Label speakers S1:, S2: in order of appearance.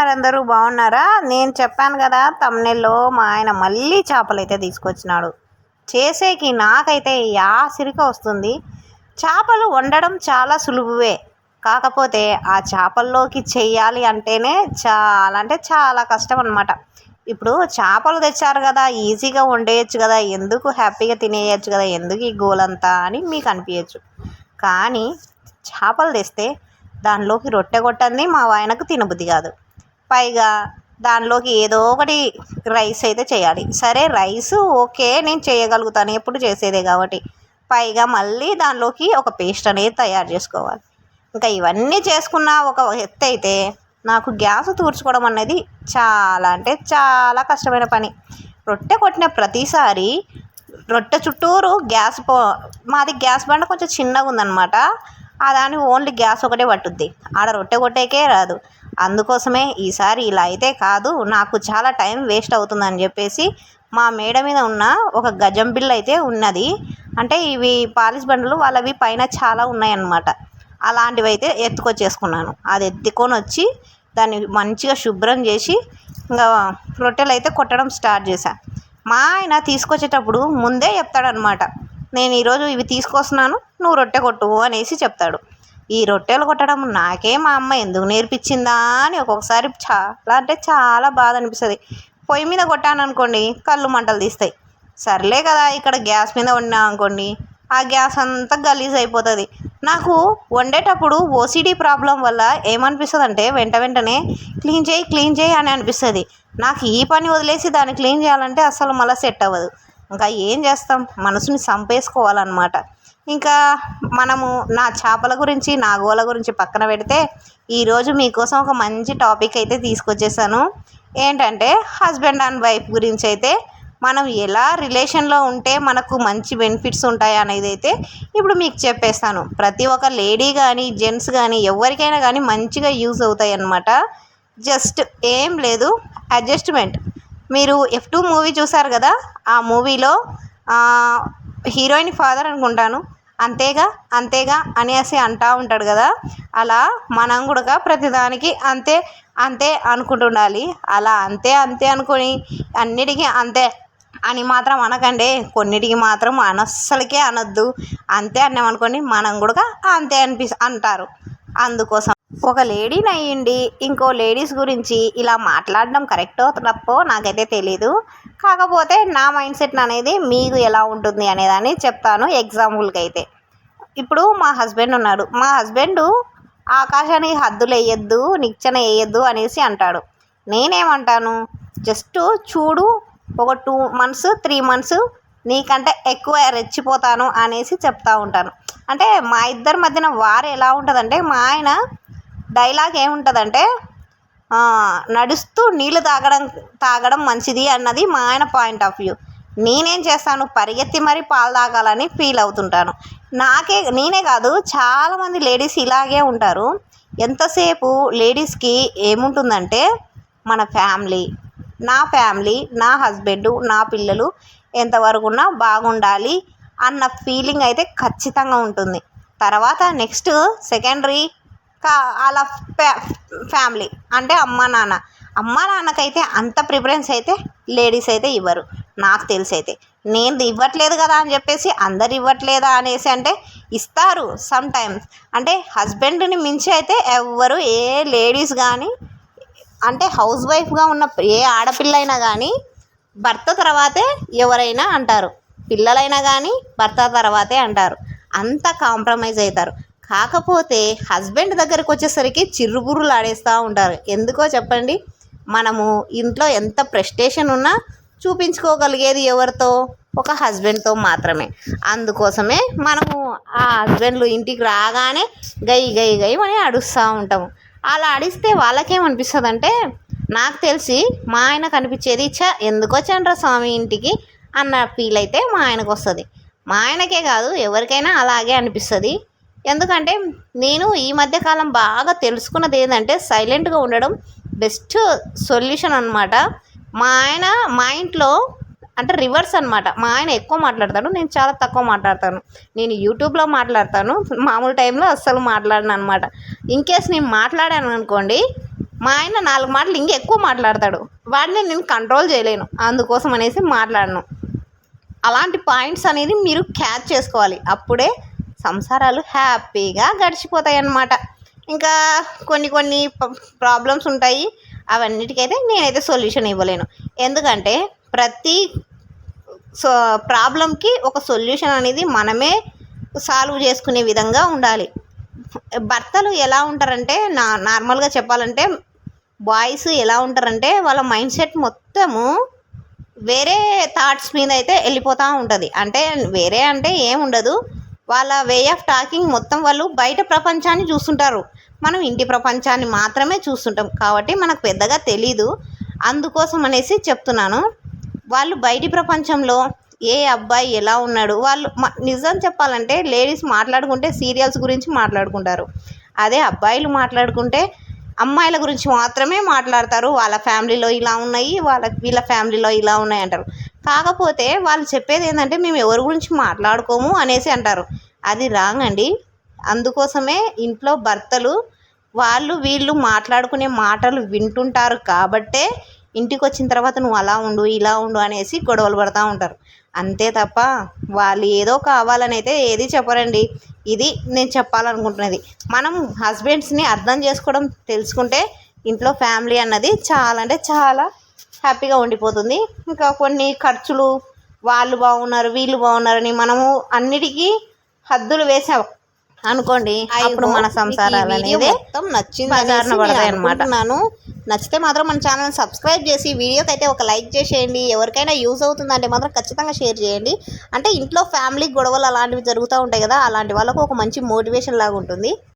S1: ఉన్నారు అందరూ? బాగున్నారా? నేను చెప్పాను కదా తమ్నెల్లో మా ఆయన మళ్ళీ చేపలు అయితే తీసుకొచ్చినాడు. చేసేకి నాకైతే యాసిరిక వస్తుంది. చేపలు వండడం చాలా సులువువే. కాకపోతే ఆ చేపల్లోకి చెయ్యాలి అంటేనే చాలా అంటే చాలా కష్టం అనమాట ఇప్పుడు చేపలు తెచ్చారు కదా ఈజీగా వండేయచ్చు కదా ఎందుకు హ్యాపీగా తినేయచ్చు కదా ఎందుకు ఈ గోలంతా అని మీకు అనిపించచ్చు కానీ చేపలు తెస్తే దానిలోకి రొట్టె కొట్టంది మా వాయనకు తినబుద్ధి కాదు. పైగా దానిలోకి ఏదో ఒకటి రైస్ అయితే చేయాలి. సరే రైస్ ఓకే నేను చేయగలుగుతాను ఎప్పుడు చేసేదే కాబట్టి. పైగా మళ్ళీ దానిలోకి ఒక పేస్ట్ అనేది తయారు చేసుకోవాలి. ఇంకా ఇవన్నీ చేసుకున్న ఒక ఎత్తు అయితే నాకు గ్యాస్ తూర్చుకోవడం అనేది చాలా అంటే చాలా కష్టమైన పని. రొట్టె కొట్టిన ప్రతిసారి రొట్టె చుట్టూరు గ్యాస్ పో మాది గ్యాస్ బండ కొంచెం చిన్నగా ఉందన్నమాట. ఆ దాని ఓన్లీ గ్యాస్ ఒకటే పట్టుద్ది. ఆడ రొట్టె కొట్టేకే రాదు. అందుకోసమే ఈసారి ఇలా అయితే కాదు నాకు చాలా టైం వేస్ట్ అవుతుందని చెప్పేసి మా మేడ మీద ఉన్న ఒక గజం బిల్ అయితే ఉన్నది. అంటే ఇవి పాలిష్ బండ్లు వాళ్ళవి పైన చాలా ఉన్నాయన్నమాట. అలాంటివి అయితే ఎత్తుకొచ్చేసుకున్నాను. అది ఎత్తుకొని వచ్చి దాన్ని మంచిగా శుభ్రం చేసి ఇంకా రొట్టెలు అయితే కొట్టడం స్టార్ట్ చేశా. మా ఆయన తీసుకొచ్చేటప్పుడు ముందే చెప్తాడనమాట నేను ఈరోజు ఇవి తీసుకొస్తున్నాను నువ్వు రొట్టె కొట్టు అనేసి చెప్తాడు. ఈ రొట్టెలు కొట్టడం నాకే మా అమ్మ ఎందుకు నేర్పించిందా అని ఒక్కొక్కసారి చాలా అంటే చాలా బాధ అనిపిస్తుంది. పొయ్యి మీద కొట్టాను అనుకోండి కళ్ళు మంటలు తీస్తాయి. సర్లే కదా ఇక్కడ గ్యాస్ మీద వండినా అనుకోండి ఆ గ్యాస్ అంతా గలీజ్ అయిపోతుంది. నాకు వండేటప్పుడు ఓసిడీ ప్రాబ్లం వల్ల ఏమనిపిస్తుంది అంటే వెంట వెంటనే క్లీన్ చేయి క్లీన్ చేయి అని అనిపిస్తుంది. నాకు ఈ పని వదిలేసి దాన్ని క్లీన్ చేయాలంటే అసలు మళ్ళీ సెట్ అవ్వదు. ఇంకా ఏం చేస్తాం? మనసుని చంపేసుకోవాలన్నమాట ఇంకా మనము నా చేపల గురించి నా గోల గురించి పక్కన పెడితే ఈరోజు మీకోసం ఒక మంచి టాపిక్ అయితే తీసుకొచ్చేసాను. ఏంటంటే హస్బెండ్ అండ్ వైఫ్ గురించి అయితే మనం ఎలా రిలేషన్లో ఉంటే మనకు మంచి బెనిఫిట్స్ ఉంటాయి అనేది అయితే ఇప్పుడు మీకు చెప్పేస్తాను. ప్రతి ఒక్క లేడీ కానీ జెంట్స్ కానీ ఎవరికైనా కానీ మంచిగా యూజ్ అవుతాయి అన్నమాట. జస్ట్ ఏం లేదు అడ్జస్ట్మెంట్ మీరు ఎఫ్ టూ మూవీ చూసారు కదా? ఆ మూవీలో హీరోయిన్ ఫాదర్ అనుకుంటాను. అంతేగా అంతేగా అనేసి అంటూ ఉంటాడు కదా. అలా మనం కూడా ప్రతిదానికి అంతే అంతే అనుకుంటుండాలి. అలా అంతే అంతే అనుకొని అన్నిటికీ అంతే అని మాత్రం అనకండి. కొన్నిటికి మాత్రం అనస్సలకే అనొద్దు. అంతే అన్నామనుకోండి మనం కూడా అంతే అనిపి అంటారు. అందుకోసం ఒక లేడీని అయ్యండి ఇంకో లేడీస్ గురించి ఇలా మాట్లాడడం కరెక్టో తప్పో నాకైతే తెలీదు. కాకపోతే నా మైండ్ సెట్ అనేది మీకు ఎలా ఉంటుంది అనేదాన్ని చెప్తాను ఎగ్జాంపుల్కి అయితే ఇప్పుడు మా హస్బెండ్ ఉన్నాడు. మా హస్బెండ్ ఆకాశానికి హద్దులు వేయొద్దు నిచ్చెన వేయొద్దు అనేసి అంటాడు. నేనేమంటాను? జస్ట్ చూడు ఒక టూ మంత్స్ త్రీ మంత్స్ నీకంటే ఎక్కువ రెచ్చిపోతాను అనేసి చెప్తా ఉంటాను. అంటే మా ఇద్దరి మధ్యన వారు ఎలా ఉంటుందంటే మా ఆయన డైలాగ్ ఏముంటుందంటే నడుస్తూ నీళ్ళు తాగడం తాగడం మంచిది అన్నది మా ఆయన పాయింట్ ఆఫ్ వ్యూ. నేనేం చేస్తాను పరిగెత్తి మరీ పాలు తాగాలని ఫీల్ అవుతుంటాను. నాకే నేనే కాదు చాలామంది లేడీస్ ఇలాగే ఉంటారు. ఎంతసేపు లేడీస్కి ఏముంటుందంటే మన ఫ్యామిలీ నా ఫ్యామిలీ నా హస్బెండ్ నా పిల్లలు ఎంతవరకు ఉన్నా బాగుండాలి అన్న ఫీలింగ్ అయితే ఖచ్చితంగా ఉంటుంది. తర్వాత నెక్స్ట్ సెకండరీ కా వాళ్ళ ఫ్యా ఫ్యామిలీ. అంటే అమ్మ నాన్న. అమ్మ నాన్నకైతే అంత ప్రిఫరెన్స్ అయితే లేడీస్ అయితే ఇవ్వరు. నాకు తెలిసి అయితే నేను ఇవ్వట్లేదు కదా అని చెప్పేసి అందరు ఇవ్వట్లేదా అనేసి అంటే ఇస్తారు సమ్ టైమ్స్ అంటే హస్బెండ్ని మించి అయితే ఎవ్వరు ఏ లేడీస్ కానీ అంటే హౌస్ వైఫ్గా ఉన్న ఏ ఆడపిల్ల అయినా కానీ భర్త తర్వాతే ఎవరైనా అంటారు. పిల్లలైనా కానీ భర్త తర్వాతే అంటారు. అంత కాంప్రమైజ్ అవుతారు. కాకపోతే హస్బెండ్ దగ్గరకు వచ్చేసరికి చిర్రుబుర్రులు ఆడేస్తూ ఉంటారు. ఎందుకో చెప్పండి మనము ఇంట్లో ఎంత ప్రెస్టేషన్ ఉన్నా చూపించుకోగలిగేది ఎవరితో? ఒక హస్బెండ్తో మాత్రమే. అందుకోసమే మనము ఆ హస్బెండ్లు ఇంటికి రాగానే గై గై గై అని అడుస్తూ ఉంటాము. అలా అడిస్తే వాళ్ళకేమనిపిస్తుంది అంటే నాకు తెలిసి మా ఆయన కనిపించేది చ ఎందుకు చండ్ర స్వామి ఇంటికి అన్న ఫీల్ అయితే మా ఆయనకు వస్తుంది మా ఆయనకే కాదు ఎవరికైనా అలాగే అనిపిస్తుంది. ఎందుకంటే నేను ఈ మధ్యకాలం బాగా తెలుసుకున్నది ఏంటంటే సైలెంట్గా ఉండడం బెస్ట్ సొల్యూషన్ అనమాట మా ఆయన మా ఇంట్లో అంటే రివర్స్ అనమాట మా ఆయన ఎక్కువ మాట్లాడతాడు నేను చాలా తక్కువ మాట్లాడతాను. నేను యూట్యూబ్లో మాట్లాడతాను మామూలు టైంలో అస్సలు మాట్లాడను అనమాట ఇన్కేస్ నేను మాట్లాడాను అనుకోండి మా ఆయన నాలుగు మాటలు ఇంకా ఎక్కువ మాట్లాడతాడు. వాడిని నేను కంట్రోల్ చేయలేను అందుకోసం అనేసి మాట్లాడను. అలాంటి పాయింట్స్ అనేది మీరు క్యాచ్ చేసుకోవాలి. అప్పుడే సంసారాలు హ్యాపీగా గడిచిపోతాయి అన్నమాట ఇంకా కొన్ని కొన్ని ప్రాబ్లమ్స్ ఉంటాయి. అవన్నిటికైతే నేనైతే సొల్యూషన్ ఇవ్వలేను. ఎందుకంటే ప్రతి సో ప్రాబ్లంకి ఒక సొల్యూషన్ అనేది మనమే సాల్వ్ చేసుకునే విధంగా ఉండాలి. భర్తలు ఎలా ఉంటారంటే నా నార్మల్గా చెప్పాలంటే బాయ్స్ ఎలా ఉంటారంటే వాళ్ళ మైండ్ సెట్ మొత్తము వేరే థాట్స్ మీద అయితే వెళ్ళిపోతూ ఉంటుంది. అంటే వేరే అంటే ఏముండదు. వాళ్ళ వే ఆఫ్ టాకింగ్ మొత్తం వాళ్ళు బయట ప్రపంచాన్ని చూస్తుంటారు. మనం ఇంటి ప్రపంచాన్ని మాత్రమే చూస్తుంటాం. కాబట్టి మనకు పెద్దగా తెలీదు. అందుకోసం అనేసి చెప్తున్నాను. వాళ్ళు బయటి ప్రపంచంలో ఏ అబ్బాయి ఎలా ఉన్నాడు? వాళ్ళు నిజం చెప్పాలంటే లేడీస్ మాట్లాడుకుంటే సీరియల్స్ గురించి మాట్లాడుకుంటారు. అదే అబ్బాయిలు మాట్లాడుకుంటే అమ్మాయిల గురించి మాత్రమే మాట్లాడతారు. వాళ్ళ ఫ్యామిలీలో ఇలా ఉన్నాయి వాళ్ళ వీళ్ళ ఫ్యామిలీలో ఇలా ఉన్నాయి అంటారు. కాకపోతే వాళ్ళు చెప్పేది ఏంటంటే మేము ఎవరి గురించి మాట్లాడుకోము అనేసి అంటారు. అది రాంగ్ అండి అందుకోసమే ఇంట్లో భర్తలు వాళ్ళు వీళ్ళు మాట్లాడుకునే మాటలు వింటుంటారు కాబట్టే ఇంటికి వచ్చిన తర్వాత నువ్వు అలా ఉండు ఇలా ఉండు అనేసి గొడవలు పడుతూ ఉంటారు. అంతే తప్ప వాళ్ళు ఏదో కావాలని అయితే ఏది చెప్పరండి. ఇది నేను చెప్పాలనుకుంటున్నది. మనం హస్బెండ్స్ని అర్థం చేసుకోవడం తెలుసుకుంటే ఇంట్లో ఫ్యామిలీ అన్నది చాలా అంటే చాలా హ్యాపీగా ఉండిపోతుంది. ఇంకా కొన్ని ఖర్చులు వాళ్ళు బాగున్నారు వీళ్ళు బాగున్నారని మనము అన్నిటికీ హద్దులు వేసాం అనుకోండి అప్పుడు మన సంసారాలు అనేది
S2: మొత్తం నచ్చింది
S1: పడతాయి అన్నమాట.
S2: నచ్చితే మాత్రం మన ఛానల్ సబ్స్క్రైబ్ చేసి వీడియోకి అయితే ఒక లైక్ చేసేయండి. ఎవరికైనా యూజ్ అవుతుందంటే మాత్రం ఖచ్చితంగా షేర్ చేయండి. అంటే ఇంట్లో ఫ్యామిలీ గొడవలు అలాంటివి జరుగుతూ ఉంటాయి కదా అలాంటి వాళ్ళకు ఒక మంచి మోటివేషన్ లాగా ఉంటుంది.